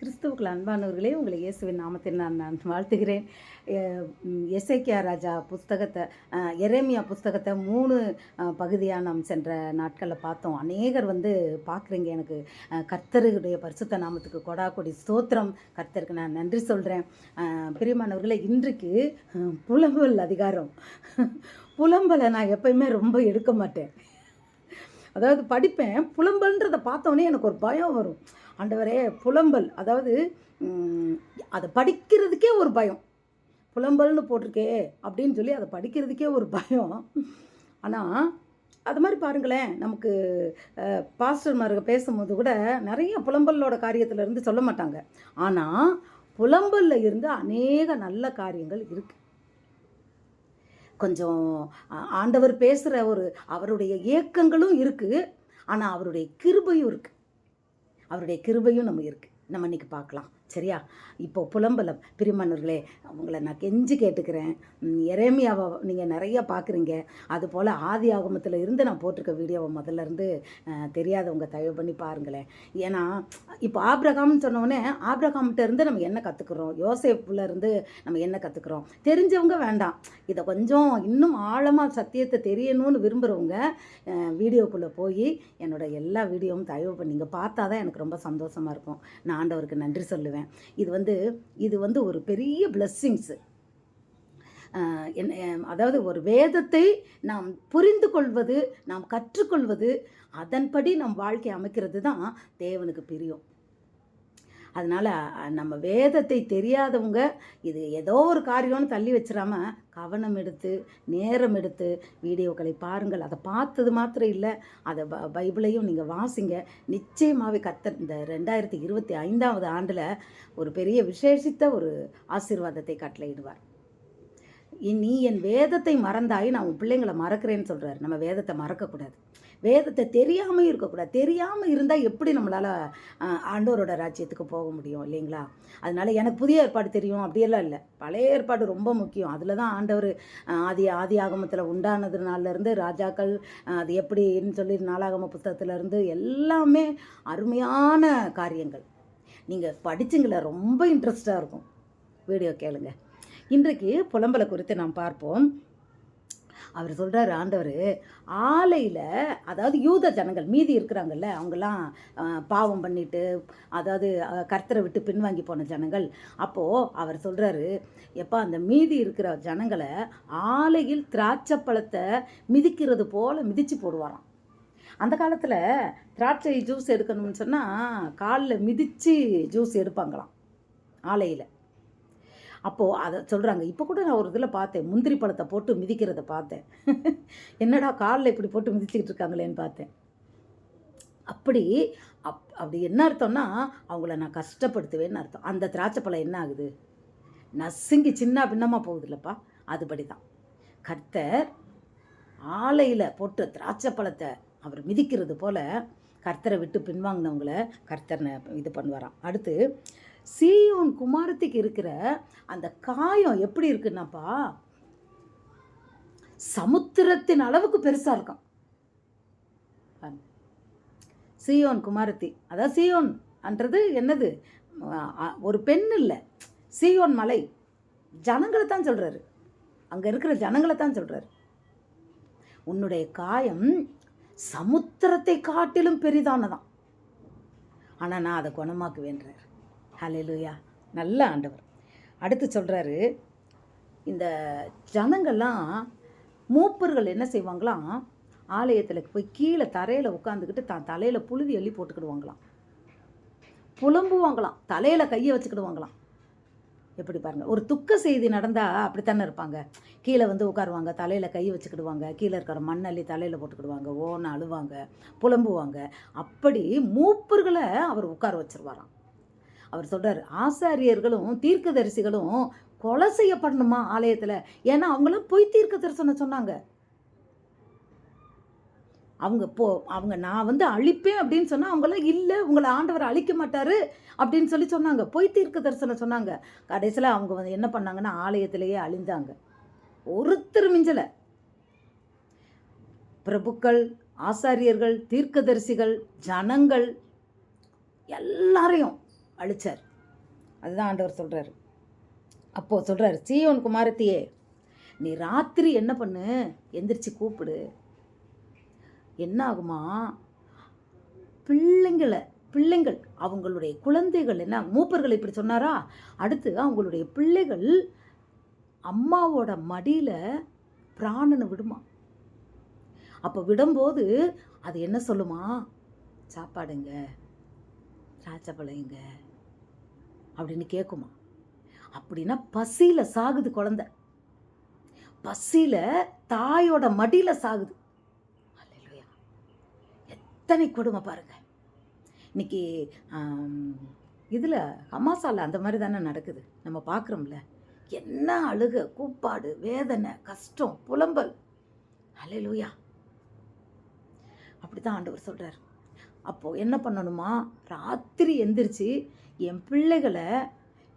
கிறிஸ்துவுக்குள் அன்பானவர்களே உங்களை இயேசுவின் நாமத்தில் நான் நான் வாழ்த்துகிறேன். எஸ்ஐக்கியா ராஜா புஸ்தகத்தை எரேமியா புஸ்தகத்தை மூணு பகுதியாக நாம் சென்ற நாட்களில் பார்த்தோம். அநேகர் வந்து பார்க்குறீங்க எனக்கு கர்த்தருடைய பரிசுத்த நாமத்துக்கு கொடா கொடி ஸ்தோத்திரம். கர்த்தருக்கு நான் நன்றி சொல்கிறேன் பிரியமானவர்களே இன்றைக்கு புலம்பல் அதிகாரம். புலம்பலை நான் எப்பயுமே ரொம்ப எடுக்க மாட்டேன். அதாவது படிப்பேன் புலம்பல்ன்றதை பார்த்தோன்னே எனக்கு ஒரு பயம் வரும். ஆண்டவரே புலம்பல். அதாவது அதை படிக்கிறதுக்கே ஒரு பயம். புலம்பல்னு போட்டிருக்கே அப்படின்னு சொல்லி அதை படிக்கிறதுக்கே ஒரு பயம். ஆனால் அது மாதிரி பாருங்களேன் நமக்கு அஹ், பேசும்போது கூட நிறைய புலம்பலோட காரியத்தில் இருந்து சொல்ல மாட்டாங்க. ஆனால் புலம்பலில் இருந்து அநேக நல்ல காரியங்கள் இருக்குது கொஞ்சம் ஆண்டவர் பேசுகிற ஒரு அவருடைய ஏக்கங்களும் இருக்குது ஆனால் அவருடைய கிருபையும் இருக்குது அவருடைய கிருபையும் நம்ம இருக்குது நம்ம இன்றைக்கி பார்க்கலாம். சரியா? இப்போ புலம்பலம். பிரிமன்னர்களே அவங்கள நான் கெஞ்சி கேட்டுக்கிறேன். எரேமியாவை நீங்கள் நிறைய பார்க்குறீங்க அதுபோல் ஆதி ஆகமத்தில் இருந்து நான் போட்டிருக்க வீடியோவை முதல்ல இருந்து தெரியாதவங்க தயவு பண்ணி பாருங்களேன். ஏன்னா இப்போ ஆப்ரகாம்னு சொன்னோடனே ஆப்ரகாம்கிட்ட இருந்து நம்ம என்ன கற்றுக்குறோம் யோசேப்புல இருந்து நம்ம என்ன கற்றுக்குறோம் தெரிஞ்சவங்க வேண்டாம். இதை கொஞ்சம் இன்னும் ஆழமாக சத்தியத்தை தெரியணும்னு விரும்புகிறவங்க வீடியோக்குள்ளே போய் என்னோட எல்லா வீடியோவும் தயவு பண்ணி நீங்கள் பார்த்தா தான் எனக்கு ரொம்ப சந்தோஷமாக இருக்கும். நான் ஆண்டவருக்கு நன்றி சொல்லுவேன். இது வந்து இது வந்து ஒரு பெரிய பிளெஸ்ஸிங்ஸு அதாவது ஒரு வேதத்தை நாம் புரிந்து கொள்வது நாம் கற்றுக்கொள்வது அதன்படி நம் வாழ்க்கை அமைக்கிறது தான் தேவனுக்கு பிரியம். அதனால் நம்ம வேதத்தை தெரியாதவங்க இது ஏதோ ஒரு காரியம்னு தள்ளி வச்சிடாம கவனம் எடுத்து நேரம் எடுத்து வீடியோக்களை பாருங்கள். அதை பார்த்தது மாத்திரம் இல்லை அதை ப பைபிளையும் நீங்கள் வாசிங்க. நிச்சயமாகவே கத்தர் இந்த ரெண்டாயிரத்தி இருபத்தி ஐந்தாவது ஆண்டில் ஒரு பெரிய விசேஷித்த ஒரு ஆசீர்வாதத்தை கட்டளையிடுவார். நீ என் வேதத்தை மறந்தாய் நான் உன் பிள்ளைங்களை மறக்கிறேன்னு சொல்கிறாரு நம்ம வேதத்தை மறக்கக்கூடாது. வேதத்தை தெரியாமல் இருக்கக்கூடாது. தெரியாமல் இருந்தால் எப்படி நம்மளால் ஆண்டவரோட ராஜ்யத்துக்கு போக முடியும் இல்லைங்களா? அதனால எனக்கு புதிய ஏற்பாடு தெரியும் அப்படியெல்லாம் இல்லை. பழைய ஏற்பாடு ரொம்ப முக்கியம். அதில் தான் ஆண்டவர் ஆதி ஆதி ஆகமத்தில் உண்டானதுனாலேருந்து ராஜாக்கள் அது எப்படின்னு சொல்லி நாளாகம புத்தகத்துலேருந்து எல்லாமே அருமையான காரியங்கள். நீங்கள் படிச்சுங்கள ரொம்ப இன்ட்ரெஸ்டாக இருக்கும். வீடியோ கேளுங்கள் இன்றைக்கு புலம்பலை குறித்து நாம் பார்ப்போம். அவர் சொல்கிறார் ஆண்டவர் ஆலையில் அதாவது யூத ஜனங்கள் மீதி இருக்கிறாங்கல்ல அவங்கெல்லாம் பாவம் பண்ணிட்டு அதாவது கர்த்தரை விட்டு பின்வாங்கி போன ஜனங்கள். அப்போது அவர் சொல்கிறாரு எப்பா அந்த மீதி இருக்கிற ஜனங்களை ஆலையில் திராட்சை பழத்தை மிதிக்கிறது போல் மிதித்து போடுவாராம். அந்த காலத்தில் திராட்சை ஜூஸ் எடுக்கணும்னு சொன்னால் காலில் மிதித்து ஜூஸ் எடுப்பாங்களாம் ஆலையில். அப்போது அதை சொல்கிறாங்க இப்போ கூட நான் ஒரு இதில் பார்த்தேன். முந்திரி பழத்தை போட்டு மிதிக்கிறத பார்த்தேன். என்னடா காலில் இப்படி போட்டு மிதிச்சுக்கிட்டு இருக்காங்களேன்னு பார்த்தேன். அப்படி அப் அப்படி என்ன அர்த்தம்னா அவங்கள நான் கஷ்டப்படுத்துவேன்னு அர்த்தம். அந்த திராட்சை பழம் என்ன ஆகுது? நசுங்கி சின்ன பின்னமாக போகுது இல்லைப்பா அதுபடி தான் கர்த்தர் ஆலையில் போட்டு திராட்சை பழத்தை அவர் மிதிக்கிறது போல் கர்த்தரை விட்டு பின்வாங்கினவங்கள கர்த்தர் இது பண்ணுவாராம். அடுத்து சீயோன் குமாரத்துக்கு இருக்கிற அந்த காயம் எப்படி இருக்குன்னாப்பா சமுத்திரத்தின் அளவுக்கு பெருசா இருக்கும். சியோன் குமாரத்தி. அதான் சியோன் அன்றது என்னது ஒரு பெண் இல்லை. சீயோன் மலை. ஜனங்களை தான் சொல்றாரு. அங்க இருக்கிற ஜனங்களை தான் சொல்றாரு. உன்னுடைய காயம் சமுத்திரத்தை காட்டிலும் பெரிதானதான் ஆனா நான் அதை குணமாக்குவேன்றார். ஹலெலுயா நல்ல ஆண்டவர். அடுத்து சொல்கிறாரு இந்த ஜனங்கள்லாம் மூப்பர்கள் என்ன செய்வாங்களாம்? ஆலயத்தில் போய் கீழே தரையில் உட்காந்துக்கிட்டு தான் தலையில் புழுதி அள்ளி போட்டுக்கிடுவாங்களாம். புலம்புவாங்களாம். தலையில் கையை வச்சுக்கிடுவாங்களாம். எப்படி பாருங்கள் ஒரு துக்க செய்தி நடந்தால் அப்படித்தானே இருப்பாங்க. கீழே வந்து உட்காருவாங்க தலையில் கை வச்சுக்கிடுவாங்க கீழே இருக்கிற மண்ணள்ளி தலையில் போட்டுக்கிடுவாங்க ஓன அழுவாங்க புலம்புவாங்க. அப்படி மூப்பர்களை அவர் உட்கார வச்சிருவாராம். அவர் சொல்கிறார் ஆசாரியர்களும் தீர்க்கதரிசிகளும் கொலை செய்யப்படணுமா ஆலயத்தில்? ஏன்னா அவங்களாம் பொய் தீர்க்க தரிசனம் சொன்னாங்க. அவங்க போ அவங்க நான் வந்து அழிப்பேன் அப்படின்னு சொன்னால் அவங்களாம் இல்லை உங்களை ஆண்டவர் அழிக்க மாட்டார் அப்படின்னு சொல்லி சொன்னாங்க. பொய் தீர்க்க தரிசனம் சொன்னாங்க. கடைசியில் அவங்க வந்து என்ன பண்ணாங்கன்னா ஆலயத்திலேயே அழிந்தாங்க ஒருத்தர் மிஞ்சலை. பிரபுக்கள் ஆசாரியர்கள் தீர்க்கதரிசிகள் ஜனங்கள் எல்லாரையும் அழிச்சார். அதுதான் ஆண்டவர் சொல்கிறாரு அப்போது சொல்கிறாரு சீயோன் குமாரத்தியே நீ ராத்திரி என்ன பண்ணு? எந்திரிச்சு கூப்பிடு. என்ன ஆகுமா பிள்ளைங்களை பிள்ளைங்கள் அவங்களுடைய குழந்தைகள் என்ன? மூப்பர்கள் இப்படி சொன்னாரா? அடுத்து அவங்களுடைய பிள்ளைகள் அம்மாவோட மடியில் பிராணனை விடுமா? அப்போ விடும்போது அது என்ன சொல்லுமா? சாப்பாடுங்க திராட்சை பழங்க. அப்படின்னு கேட்குமா அப்படின்னா பசியில் சாகுது குழந்த. பசியில் தாயோட மடியில் சாகுது. அல்லேலூயா எத்தனை கொடுமை பாருங்க. இன்னைக்கு இதில் அமாசால அந்த மாதிரி தானே நடக்குது. நம்ம பார்க்குறோம்ல என்ன அழுக கூப்பாடு வேதனை கஷ்டம் புலம்பல். அல்லேலூயா அப்படி தான் ஆண்டவர் சொல்கிறார் அப்போது என்ன பண்ணணுமா? ராத்திரி எந்திரிச்சு என் பிள்ளைகளை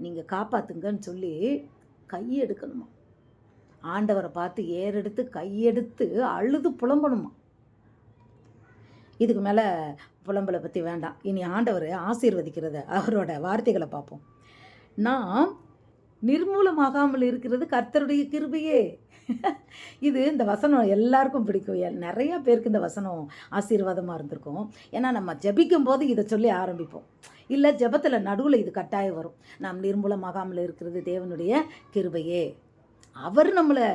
நீங்கள் காப்பாற்றுங்கன்னு சொல்லி கையெடுக்கணுமா? ஆண்டவரை பார்த்து ஏறெடுத்து கையெடுத்து அழுது புலம்பணுமா? இதுக்கு மேலே புலம்பலை பற்றி வேண்டாம். இனி ஆண்டவர் ஆசீர்வதிக்கிறத அவரோட வார்த்தைகளை பார்ப்போம். நாம் நிர்மூலமாகாமல் இருக்கிறது கர்த்தருடைய கிருபையே. இது இந்த வசனம் எல்லாருக்கும் பிடிக்கும். நிறையா பேருக்கு இந்த வசனம் ஆசீர்வாதமாக இருந்திருக்கும். ஏன்னா நம்ம ஜபிக்கும் போது இதை சொல்லி ஆரம்பிப்போம். இல்லை ஜெபத்தில் நடுவில் இது கட்டாயம் வரும். நாம் நிர்மூலமாகாமல் இருக்கிறது தேவனுடைய கிருபையே. அவர் நம்மளை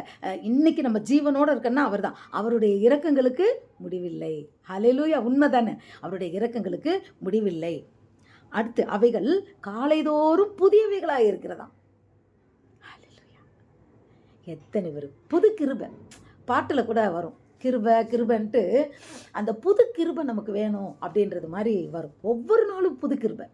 இன்னைக்கு நம்ம ஜீவனோடு இருக்கன்னா அவர் தான் அவருடைய இறக்கங்களுக்கு முடிவில்லை. ஹலெலூயா உண்மை தானே அவருடைய இறக்கங்களுக்கு முடிவில்லை. அடுத்து அவைகள் காலைதோறும் புதியவைகளாக இருக்கிறதாம். எத்தனை பேர்? புது கிருபை. பாட்டில் கூட வரும். கிருபை கிருபன்ட்டு அந்த புது கிருபை நமக்கு வேணும் அப்படின்றது மாதிரி வரும். ஒவ்வொரு நாளும் புது கிருபை.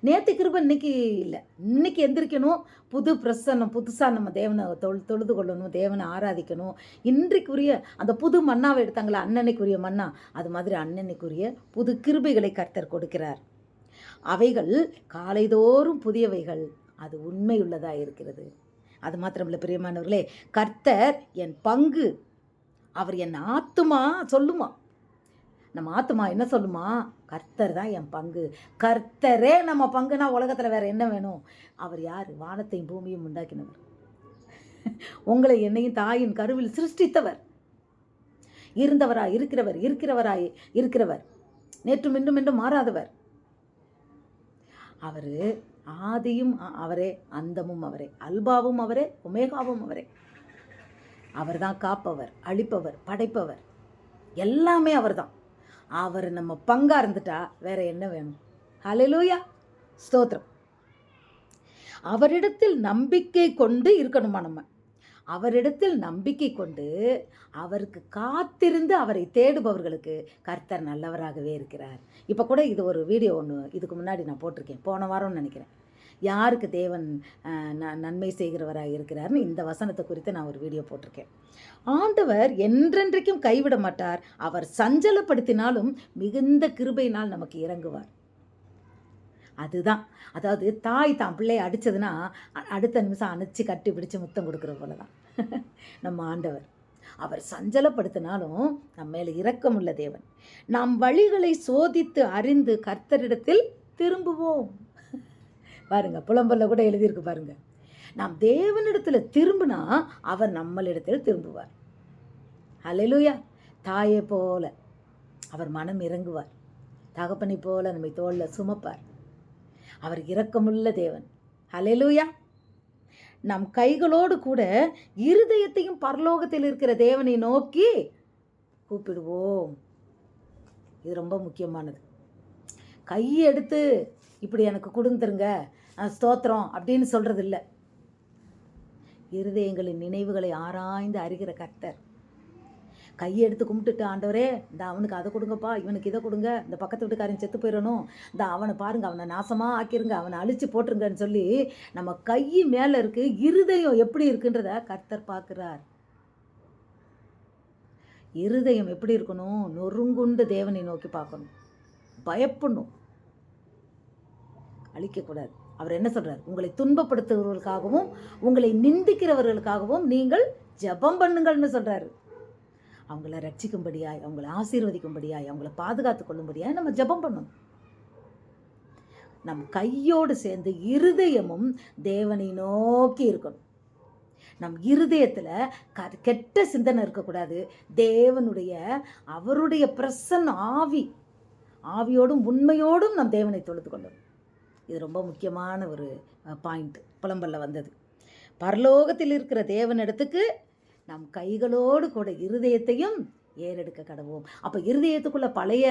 நேற்று கிருபை இன்னைக்கு இல்லை. இன்னைக்கு எந்திரிக்கணும். புது பிரசன்னம் புதுசாக நம்ம தேவனை தொழு தொழுது கொள்ளணும் தேவனை ஆராதிக்கணும். இன்றைக்குரிய அந்த புது மன்னாவை எடுத்தாங்களே அன்னன்னைக்குரிய மண்ணா அது மாதிரி அன்னன்னைக்குரிய புது கிருபைகளை கர்த்தர் கொடுக்கிறார். அவைகள் காலைதோறும் புதியவைகள். அது உண்மையுள்ளதாக இருக்கிறது? அது மாத்திரமில்ல பிரியமானவர்களே. கர்த்தர் என் பங்கு. அவர் என் ஆத்துமா சொல்லுமா? நம்ம ஆத்துமா என்ன சொல்லுமா? கர்த்தர் தான் என் பங்கு. கர்த்தரே நம்ம பங்குனா உலகத்தில் வேற என்ன வேணும்? அவர் யார்? வானத்தையும் பூமியும் உண்டாக்கினவர். உங்களை என்னையும் தாயின் கருவில் சிருஷ்டித்தவர். இருந்தவராய் இருக்கிறவர் இருக்கிறவராய் இருக்கிறவர். நேற்று இன்றும் என்றும் மாறாதவர். அவர் ஆதியும் அவரே அந்தமும் அவரே அல்பாவும் அவரே ஒமேகாவும் அவரே. அவர் தான் காப்பவர் அழிப்பவர் படைப்பவர். எல்லாமே அவர்தான். அவர் நம்ம பங்காக இருந்துட்டா வேற என்ன வேணும்? ஹலெலூயா ஸ்தோத்திரம். அவரிடத்தில் நம்பிக்கை கொண்டு இருக்கணுமா நம்ம? அவரிடத்தில் நம்பிக்கை கொண்டு அவருக்கு காத்திருந்து அவரை தேடுபவர்களுக்கு கர்த்தர் நல்லவராகவே இருக்கிறார். இப்போ கூட இது ஒரு வீடியோ ஒன்று இதுக்கு முன்னாடி நான் போட்டிருக்கேன். போன வாரம்னு நினைக்கிறேன். யாருக்கு தேவன் நன்மை செய்கிறவராக இருக்கிறார்னு இந்த வசனத்தை குறித்து நான் ஒரு வீடியோ போட்டிருக்கேன். ஆண்டவர் என்றென்றைக்கும் கைவிட மாட்டார். அவர் சஞ்சலப்படுத்தினாலும் மிகுந்த கிருபையினால் நமக்கு இறங்குவார். அதுதான். அதாவது தாய் தான் பிள்ளையை அடித்ததுன்னா அடுத்த நிமிஷம் அணைச்சி கட்டி பிடிச்சு முத்தம் கொடுக்குற போல தான் நம்ம ஆண்டவர். அவர் சஞ்சலப்படுத்தினாலும் நம்ம மேலே இரக்கமுள்ள தேவன். நாம் வழிகளை சோதித்து அறிந்து கர்த்தரிடத்தில் திரும்புவோம். பாருங்க புலம்பல்ல கூட எழுதியிருக்கு பாருங்க. நாம் தேவனிடத்தில் திரும்பினா அவர் நம்மளிடத்தில் திரும்புவார். ஹalleluya. தாயை போல அவர் மனம் இறங்குவார். தகப்பனை போல நம்மை தோளில் சுமப்பார். அவர் இரக்கமுள்ள தேவன். ஹalleluya. நம் கைகளோடு கூட இருதயத்தையும் பரலோகத்தில் இருக்கிற தேவனை நோக்கி கூப்பிடுவோம். இது ரொம்ப முக்கியமானது. கையை எடுத்து இப்படி எனக்கு கொடுத்துருங்க ஸ்தோத்திரம் அப்படின்னு சொல்கிறது இல்லை இருதயங்களின் நினைவுகளை ஆராய்ந்து அறிகிற கர்த்தர். கையெடுத்து கும்பிட்டுட்டு ஆண்டவரே இந்த அவனுக்கு அதை கொடுங்கப்பா இவனுக்கு இதை கொடுங்க இந்த பக்கத்து வீட்டுக்காரன் செத்து போயிடணும். இந்த அவனை பாருங்க அவனை நாசமாக ஆக்கிருங்க அவனை அழிச்சு போட்டுருங்கன்னு சொல்லி நம்ம கை மேலே இருக்கு இருதயம் எப்படி இருக்குன்றத கர்த்தர் பார்க்குறார். இருதயம் எப்படி இருக்கணும்? நொறுங்குண்டு தேவனை நோக்கி பார்க்கணும். பயப்படணும். அழிக்கக்கூடாது. அவர் என்ன சொல்றார்? உங்களை துன்பப்படுத்துகிறவர்களுக்காகவும் உங்களை நிந்திக்கிறவர்களுக்காகவும் நீங்கள் ஜெபம் பண்ணுங்கள்னு சொல்றாரு. அவங்கள ரட்சிக்கும்படியாய் அவங்கள ஆசீர்வதிக்கும்படியாய் அவங்கள பாதுகாத்து கொள்ளும்படியாய் நம்ம ஜெபம் பண்ணணும். நம் கையோடு சேர்ந்து இருதயமும் தேவனை நோக்கி இருக்கணும். நம் இருதயத்தில் க கெட்ட சிந்தனை இருக்கக்கூடாது. தேவனுடைய அவருடைய பிரசன்ன ஆவி ஆவியோடும் உண்மையோடும் நம் தேவனை தொழுது கொள்ளணும். இது ரொம்ப முக்கியமான ஒரு பாயிண்ட் புலம்பல்ல வந்தது. பரலோகத்தில் இருக்கிற தேவனிடத்துக்கு நம் கைகளோடு கூட இருதயத்தையும் ஏறெடுக்க கடவோம் அப்போ இருதயத்துக்குள்ளே பழைய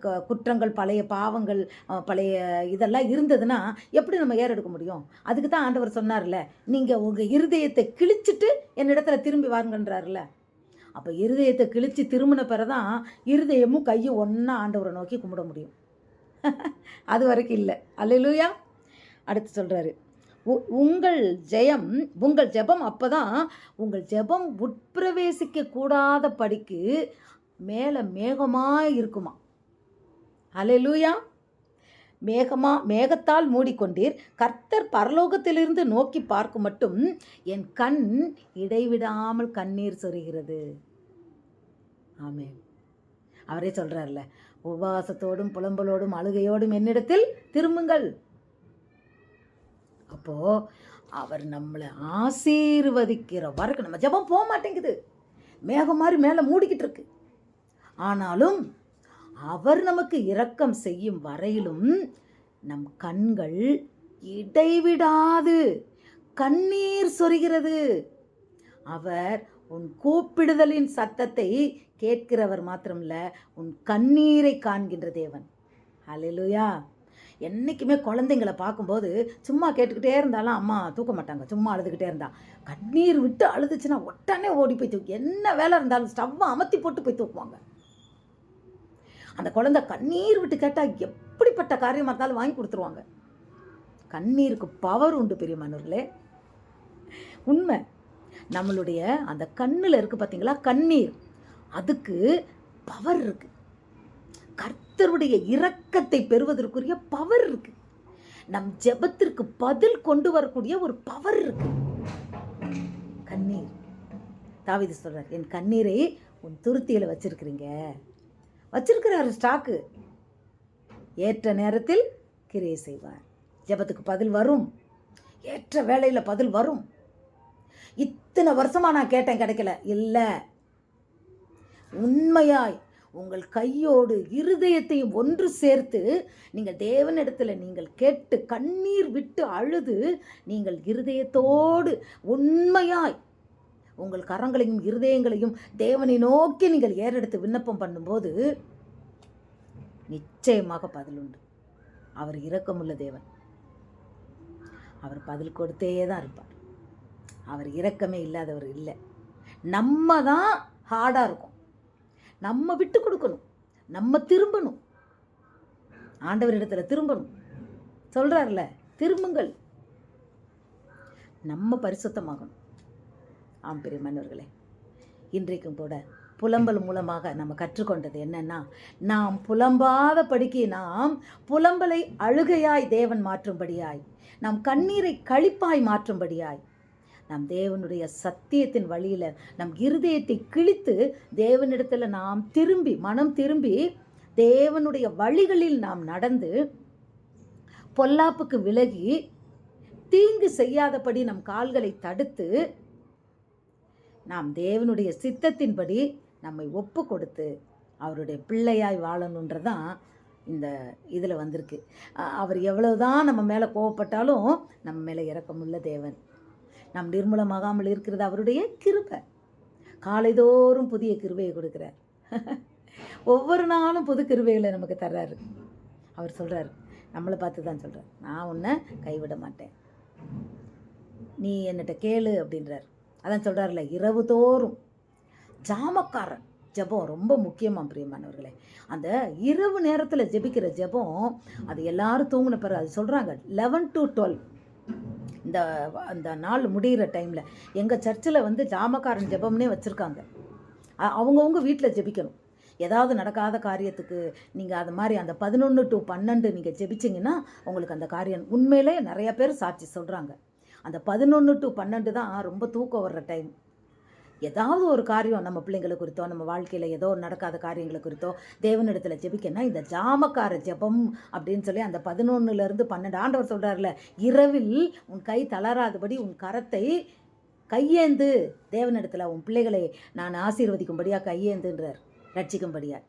க- குற்றங்கள் பழைய பாவங்கள் பழைய இதெல்லாம் இருந்ததுன்னா எப்படி நம்ம ஏறெடுக்க முடியும்? அதுக்கு தான் ஆண்டவர் சொன்னார்ல நீங்கள் உங்கள் இருதயத்தை கிழிச்சிட்டு என்னிடத்துல திரும்பி வாருங்கன்றாருல. அப்போ இருதயத்தை கிழித்து திரும்பின பிறதான் இருதயமும் கையும் ஒன்றா ஆண்டவரை நோக்கி கும்பிட முடியும். அது வரைக்கும் இல்லை. அல்லேலூயா. அடுத்து சொல்கிறாரு உங்கள் ஜெயம் உங்கள் ஜெபம் அப்போ தான் உங்கள் ஜெபம் உட்பிரவேசிக்க கூடாத படிக்கு மேலே மேகமாக இருக்குமா? அலையலூயா மேகமா மேகத்தால் மூடிக்கொண்டீர். கர்த்தர் பரலோகத்திலிருந்து நோக்கி பார்க்கும் மட்டும் என் கண் இடைவிடாமல் கண்ணீர் சொருகிறது. ஆமென். அவரே சொல்கிறார்ல உபவாசத்தோடும் புலம்பலோடும் அழுகையோடும் என்னிடத்தில் திரும்புங்கள். அப்போது அவர் நம்மளை ஆசீர்வதிக்கிற வரைக்கும் நம்ம ஜெபம் போக மாட்டேங்குது. மேகம் மாதிரி மேலே மூடிக்கிட்டு இருக்கு. ஆனாலும் அவர் நமக்கு இரக்கம் செய்யும் வரையிலும் நம் கண்கள் இடைவிடாது. கண்ணீர் சொரிகிறது. அவர் உன் கூப்பிடுதலின் சத்தத்தை கேட்கிறவர் மாத்திரமல்ல உன் கண்ணீரை காண்கின்ற தேவன். ஹalleluya என்றைக்குமே குழந்தைங்களை பார்க்கும்போது சும்மா கேட்டுக்கிட்டே இருந்தாலும் அம்மா தூக்க மாட்டாங்க சும்மா அழுதுகிட்டே இருந்தா. கண்ணீர் விட்டு அழுதுச்சுன்னா உடனே ஓடி போய் தூக்கி என்ன வேலை இருந்தாலும் ஸ்டவ்வை அமர்த்தி போட்டு போய் தூக்குவாங்க. அந்த குழந்தை கண்ணீர் விட்டு கேட்டால் எப்படிப்பட்ட காரியமாக இருந்தாலும் வாங்கி கொடுத்துருவாங்க. கண்ணீருக்கு பவர் உண்டு பெரிய பெரியமானவர்களே உண்மை. நம்மளுடைய அந்த கண்ணில் இருக்குது பார்த்தீங்களா கண்ணீர். அதுக்கு பவர் இருக்குது கர்த்தருடைய இரக்கத்தை பெறுவதற்குரிய பவர் இருக்குது நம் ஜெபத்திற்கு பதில் கொண்டு வரக்கூடிய ஒரு பவர் இருக்கு. கண்ணீர். தாவீது சொல்கிறார் என் கண்ணீரை உன் துருத்தியில் வச்சிருக்கிறீங்க. வச்சிருக்கிறாரு ஸ்டாக்கு. ஏற்ற நேரத்தில் கிரியை செய்வார். ஜெபத்துக்கு பதில் வரும். ஏற்ற வேலையில் பதில் வரும். இத்தனை வருஷமாக நான் கேட்டேன் கிடைக்கல. இல்லை. உண்மையாய் உங்கள் கையோடு இருதயத்தையும் ஒன்று சேர்த்து நீங்கள் தேவனிடத்தில் நீங்கள் கேட்டு கண்ணீர் விட்டு அழுது நீங்கள் இருதயத்தோடு உண்மையாய் உங்கள் கரங்களையும் இருதயங்களையும் தேவனை நோக்கி நீங்கள் ஏறெடுத்து விண்ணப்பம் பண்ணும்போது நிச்சயமாக பதில் உண்டு. அவர் இரக்கமுள்ள தேவன். அவர் பதில் கொடுத்தே தான் இருப்பார். அவர் இரக்கமே இல்லாதவர் இல்லை. நம்ம தான் ஹார்டாக இருக்கும். நம்ம விட்டு கொடுக்கணும். நம்ம திரும்பணும். ஆண்டவரிடத்தில் திரும்பணும். சொல்கிறார்ல திரும்புங்கள். நம்ம பரிசுத்தமாகணும். ஆம் பெரியமன்னர்களே இன்றைக்கும் கூட புலம்பல் மூலமாக நம்ம கற்றுக்கொண்டது என்னன்னா நாம் புலம்பாத படுக்கி நாம் புலம்பலை அழுகையாய் தேவன் மாற்றும்படியாய் நாம் கண்ணீரை கழிப்பாய் மாற்றும்படியாய் நம் தேவனுடைய சத்தியத்தின் வழியில் நம் இருதயத்தை கிழித்து தேவனிடத்தில் நாம் திரும்பி மனம் திரும்பி தேவனுடைய வழிகளில் நாம் நடந்து பொல்லாப்புக்கு விலகி தீங்கு செய்யாதபடி நம் கால்களை தடுத்து நாம் தேவனுடைய சித்தத்தின்படி நம்மை ஒப்பு கொடுத்து அவருடைய பிள்ளையாய் வாழணுன்றதான் இந்த இதில் வந்திருக்கு. அவர் எவ்வளவுதான் நம்ம மேலே கோவப்பட்டாலும் நம்ம மேலே இறக்கமுள்ள தேவன். நாம் நிர்மூலமாகாமல் இருக்கிறது அவருடைய கிருபை. காலைதோறும் புதிய கிருபையை கொடுக்குறார். ஒவ்வொரு நாளும் புது கிருபைகளை நமக்கு தர்றாரு. அவர் சொல்கிறார் நம்மளை பார்த்து தான் சொல்கிறார் நான் உன்னை கைவிட மாட்டேன். நீ என்னட்ட கேளு அப்படின்றார். அதான் சொல்கிறார்ல இரவு தோறும். ஜாமக்காரன் ஜெபம் ரொம்ப முக்கியமாக பிரியமானவர்களே. அந்த இரவு நேரத்தில் ஜெபிக்கிற ஜெபம் அது எல்லாரும் தூங்கின பிறகு அது சொல்கிறாங்க லெவன் டு டுவெல் இந்த அந்த நாள் முடிகிற டைமில் எங்கள் சர்ச்சில் வந்து ஜாமக்காரன் ஜெபம்னே வச்சுருக்காங்க. அவங்கவுங்க வீட்டில் ஜெபிக்கணும். ஏதாவது நடக்காத காரியத்துக்கு நீங்கள் அது மாதிரி அந்த பதினொன்று டு பன்னெண்டு நீங்கள் ஜெபிச்சிங்கன்னா உங்களுக்கு அந்த காரியம் உண்மையிலே நிறைய பேர் சாட்சி சொல்கிறாங்க அந்த பதினொன்று டு பன்னெண்டு தான் ரொம்ப தூக்கம் வர்ற டைம் ஏதாவது ஒரு காரியம் நம்ம பிள்ளைங்களை குறித்தோ நம்ம வாழ்க்கையில் ஏதோ நடக்காத காரியங்களை குறித்தோ தேவனிடத்தில் ஜெபிக்கன்னா இந்த ஜாமக்கார ஜெபம் அப்படின்னு சொல்லி அந்த பதினொன்னுலேருந்து பன்னெண்டு ஆண்டவர் சொல்கிறார்ல இரவில் உன் கை தளராதபடி உன் கரத்தை கையேந்து தேவனிடத்தில் உன் பிள்ளைகளை நான் ஆசீர்வதிக்கும்படியாக கையேந்துன்றார் ரட்சிக்கும்படியாக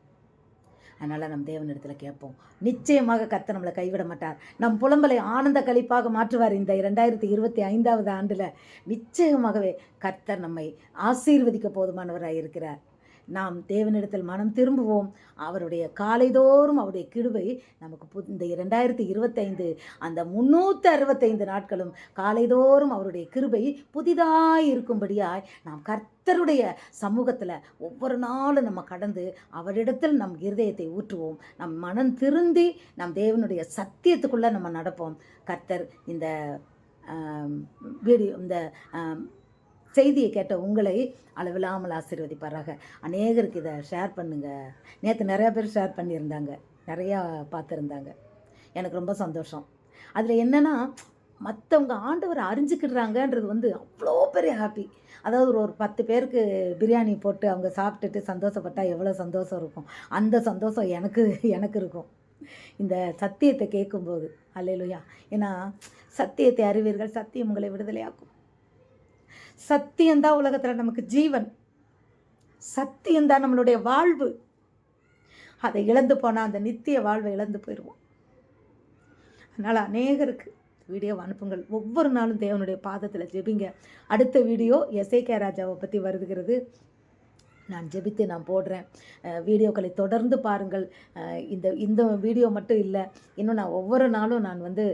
அதனால் நம் தேவனிடத்தில் கேட்போம். நிச்சயமாக கத்த நம்மளை கைவிட மாட்டார். நம் புலம்பலை ஆனந்த கழிப்பாக மாற்றுவார் இந்த இரண்டாயிரத்தி இருபத்தி ஐந்தாவது ஆண்டில். நிச்சயமாகவே கர்த்தர் நம்மை ஆசீர்வதிக்க போதுமானவராக இருக்கிறார் நாம் தேவனிடத்தில் மனம் திரும்புவோம். அவருடைய காலைதோறும் அவருடைய கிருவை நமக்கு பு இந்த இரண்டாயிரத்தி இருபத்தைந்து அந்த முந்நூற்றி அறுபத்தைந்து நாட்களும் காலைதோறும் அவருடைய கிருபை புதிதாக இருக்கும்படியாய் நாம் கர்த்தருடைய சமூகத்தில் ஒவ்வொரு நாளும் நம்ம கடந்து அவரிடத்தில் நம் இருதயத்தை ஊற்றுவோம். நம் மனம் திருந்தி நம் தேவனுடைய சத்தியத்துக்குள்ளே நம்ம நடப்போம். கர்த்தர் இந்த வீடியோ இந்த செய்தியை கேட்ட உங்களை அளவில்லாமல் ஆசீர்வதிப்பாராக. அநேகருக்கு இதை ஷேர் பண்ணுங்கள் நேற்று நிறையா பேர் ஷேர் பண்ணியிருந்தாங்க. நிறையா பார்த்துருந்தாங்க. எனக்கு ரொம்ப சந்தோஷம். அதில் என்னென்னா மற்றவங்க ஆண்டவர் அறிஞ்சிக்கிடுறாங்கன்றது வந்து அவ்வளோ பெரிய ஹாப்பி அதாவது ஒரு ஒரு பத்து பேருக்கு பிரியாணி போட்டு அவங்க சாப்பிட்டுட்டு சந்தோஷப்பட்டால் எவ்வளோ சந்தோஷம் இருக்கும். அந்த சந்தோஷம் எனக்கு எனக்கு இருக்கும். இந்த சத்தியத்தை கேட்கும்போது அல்லேலூயா ஏன்னா சத்தியத்தை அறிவீர்கள் சத்தியம் உங்களை விடுதலையாக்கும். சத்தியந்தான் உலகத்தில் நமக்கு ஜீவன். சத்தியந்தான் நம்மளுடைய வாழ்வு. அதை இழந்து போனால் அந்த நித்திய வாழ்வை இழந்து போயிடுவோம் அதனால் அநேகருக்கு வீடியோ அனுப்புங்கள். ஒவ்வொரு நாளும் தேவனுடைய பாதத்தில் ஜெபிங்க. அடுத்த வீடியோ எஸ்ஐ கே ராஜாவை பற்றி வருதுகிறது நான் ஜெபித்து நான் போடுறேன். வீடியோக்களை தொடர்ந்து பாருங்கள். இந்த இந்த வீடியோ மட்டும் இல்லை இன்னும் நான் ஒவ்வொரு நாளும் நான் வந்து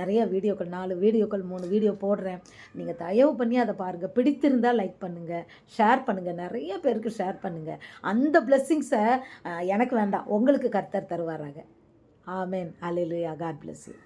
நிறைய வீடியோக்கள் நாலு வீடியோக்கள் மூணு வீடியோ போடுறேன். நீங்கள் தயவு பண்ணி அதை பாருங்கள் பிடித்திருந்தால் லைக் பண்ணுங்கள் ஷேர் பண்ணுங்கள் நிறைய பேருக்கு ஷேர் பண்ணுங்கள் அந்த பிளெஸ்ஸிங்ஸை எனக்கு வேண்டாம். உங்களுக்கு கர்த்தர் தருவாராக. ஆமேன். அலையிலுயா காட் bless you.